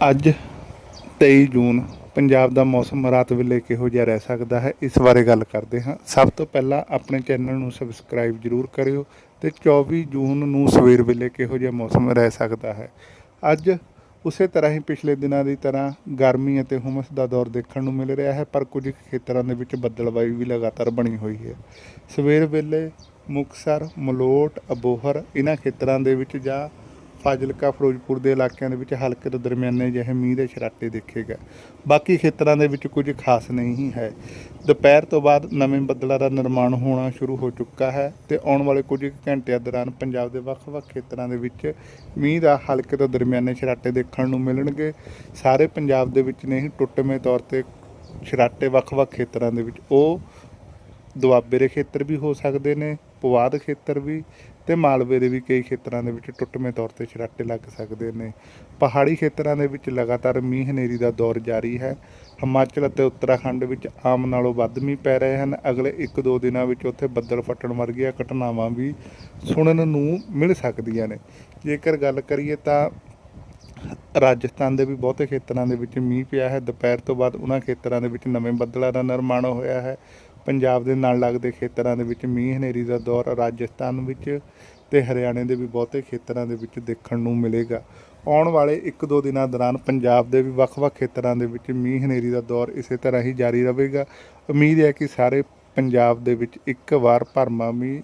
ਅੱਜ 23 ਜੂਨ ਪੰਜਾਬ ਦਾ ਮੌਸਮ ਰਾਤ ਵੇਲੇ ਕਿਹੋ ਜਿਹਾ ਰਹਿ ਸਕਦਾ ਹੈ, ਇਸ ਬਾਰੇ ਗੱਲ ਕਰਦੇ ਹਾਂ। ਸਭ ਤੋਂ ਪਹਿਲਾਂ ਆਪਣੇ ਚੈਨਲ ਨੂੰ ਸਬਸਕ੍ਰਾਈਬ ਜਰੂਰ ਕਰਿਓ ਤੇ 24 ਜੂਨ ਨੂੰ ਸਵੇਰ ਵੇਲੇ ਕਿਹੋ ਜਿਹਾ ਮੌਸਮ ਰਹਿ ਸਕਦਾ ਹੈ। ਅੱਜ ਉਸੇ ਤਰ੍ਹਾਂ ਹੀ ਪਿਛਲੇ ਦਿਨਾਂ ਦੀ ਤਰ੍ਹਾਂ ਗਰਮੀ ਅਤੇ ਹੁਮਸ ਦਾ ਦੌਰ ਦੇਖਣ ਨੂੰ ਮਿਲ ਰਿਹਾ ਹੈ, ਪਰ ਕੁਝ ਖੇਤਰਾਂ ਦੇ ਵਿੱਚ ਬੱਦਲਬਾਈ ਵੀ ਲਗਾਤਾਰ ਬਣੀ ਹੋਈ ਹੈ। ਸਵੇਰ ਵੇਲੇ ਮੁਕਸਰ ਮਲੋਟ, ਅਬੋਹਰ ਇਹਨਾਂ ਖੇਤਰਾਂ ਦੇ ਵਿੱਚ ਜਾਂ ਫਾਜ਼ਿਲਕਾ, ਫਿਰੋਜ਼ਪੁਰ ਦੇ ਇਲਾਕਿਆਂ ਦੇ ਵਿੱਚ ਹਲਕੇ ਤੋਂ ਦਰਮਿਆਨੇ ਜਿਹੇ ਮੀਂਹ ਦੇ ਛਰਾਟੇ ਦੇਖੇ ਗਏ। ਬਾਕੀ ਖੇਤਰਾਂ ਦੇ ਵਿੱਚ ਕੁਝ ਖਾਸ ਨਹੀਂ ਹੈ। ਦੁਪਹਿਰ ਤੋਂ ਬਾਅਦ ਨਵੇਂ ਬੱਦਲਾਂ ਦਾ ਨਿਰਮਾਣ ਹੋਣਾ ਸ਼ੁਰੂ ਹੋ ਚੁੱਕਾ ਹੈ ਤੇ ਆਉਣ ਵਾਲੇ ਕੁਝ ਕੁ ਘੰਟਿਆਂ ਦੌਰਾਨ ਪੰਜਾਬ ਦੇ ਵੱਖ-ਵੱਖ ਖੇਤਰਾਂ ਦੇ ਵਿੱਚ ਮੀਂਹ ਦਾ ਹਲਕੇ ਤੋਂ ਦਰਮਿਆਨੇ ਛਰਾਟੇ ਦੇਖਣ ਨੂੰ ਮਿਲਣਗੇ। ਸਾਰੇ ਪੰਜਾਬ ਦੇ ਵਿੱਚ ਨਹੀਂ ਟੁੱਟਵੇਂ ਤੌਰ ਤੇ ਛਰਾਟੇ ਵੱਖ-ਵੱਖ ਖੇਤਰਾਂ ਦੇ ਵਿੱਚ। ਉਹ ਦੁਆਬੇ ਦੇ ਖੇਤਰ ਵੀ ਹੋ ਸਕਦੇ ਨੇ, ਪੁਆਧ ਖੇਤਰ ਵੀ ਤੇ ਮਾਲਵੇ ਦੇ ਵੀ ਕਈ ਖੇਤਰਾਂ ਦੇ ਵਿੱਚ ਟੁੱਟਵੇਂ ਤੌਰ ਤੇ ਛਰਾਟੇ ਲੱਗ ਸਕਦੇ ਨੇ। ਪਹਾੜੀ ਖੇਤਰਾਂ ਦੇ ਵਿੱਚ ਲਗਾਤਾਰ ਮੀਂਹ ਹਨੇਰੀ ਦਾ ਦੌਰ ਜਾਰੀ ਹੈ। ਹਿਮਾਚਲ ਅਤੇ ਉੱਤਰਾਖੰਡ ਵਿੱਚ ਆਮ ਨਾਲੋਂ ਵੱਧ ਮੀਂਹ ਪੈ ਰਹੇ ਹਨ। ਅਗਲੇ 1-2 ਦਿਨਾਂ ਵਿੱਚ ਉੱਥੇ ਬੱਦਲ ਫਟਣ ਵਰਗੀਆਂ ਘਟਨਾਵਾਂ ਵੀ ਸੁਣਨ ਨੂੰ ਮਿਲ ਸਕਦੀਆਂ ਨੇ। ਜੇਕਰ ਗੱਲ ਕਰੀਏ ਤਾਂ ਰਾਜਸਥਾਨ ਦੇ ਵੀ ਬਹੁਤੇ ਖੇਤਰਾਂ ਦੇ ਵਿੱਚ ਮੀਂਹ ਪਿਆ ਹੈ। ਦੁਪਹਿਰ ਤੋਂ ਬਾਅਦ ਉਹਨਾਂ ਖੇਤਰਾਂ ਦੇ ਵਿੱਚ ਨਵੇਂ ਬੱਦਲਾਂ ਦਾ ਨਿਰਮਾਣ ਹੋਇਆ ਹੈ। ਪੰਜਾਬ ਦੇ ਨਾਲ ਲੱਗਦੇ ਖੇਤਰਾਂ ਦੇ ਵਿੱਚ ਮੀਂਹ ਹਨੇਰੀ ਦਾ ਦੌਰ, ਰਾਜਸਥਾਨ ਵਿੱਚ ਤੇ ਹਰਿਆਣੇ ਦੇ ਵੀ ਬਹੁਤੇ ਖੇਤਰਾਂ ਦੇ ਵਿੱਚ ਦੇਖਣ ਨੂੰ ਮਿਲੇਗਾ। ਆਉਣ ਵਾਲੇ 1-2 ਦਿਨਾਂ ਦੌਰਾਨ ਪੰਜਾਬ ਦੇ ਵੀ ਵੱਖ-ਵੱਖ ਖੇਤਰਾਂ ਦੇ ਵਿੱਚ ਮੀਂਹ ਹਨੇਰੀ ਦਾ ਦੌਰ ਇਸੇ ਤਰ੍ਹਾਂ ਹੀ ਜਾਰੀ ਰਹੇਗਾ। ਉਮੀਦ ਹੈ ਕਿ ਸਾਰੇ ਪੰਜਾਬ ਦੇ ਵਿੱਚ ਇੱਕ ਵਾਰ ਭਰਮਾ ਮੀਂਹ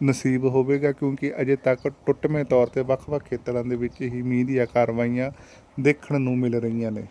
ਨਸੀਬ ਹੋਵੇਗਾ, ਕਿਉਂਕਿ ਅਜੇ ਤੱਕ ਟੁੱਟਵੇਂ ਤੌਰ ਤੇ ਵੱਖ-ਵੱਖ ਖੇਤਰਾਂ ਦੇ ਵਿੱਚ ਹੀ ਮੀਂਹ ਦੀਆਂ ਕਾਰਵਾਈਆਂ ਦੇਖਣ ਨੂੰ ਮਿਲ ਰਹੀਆਂ ਨੇ।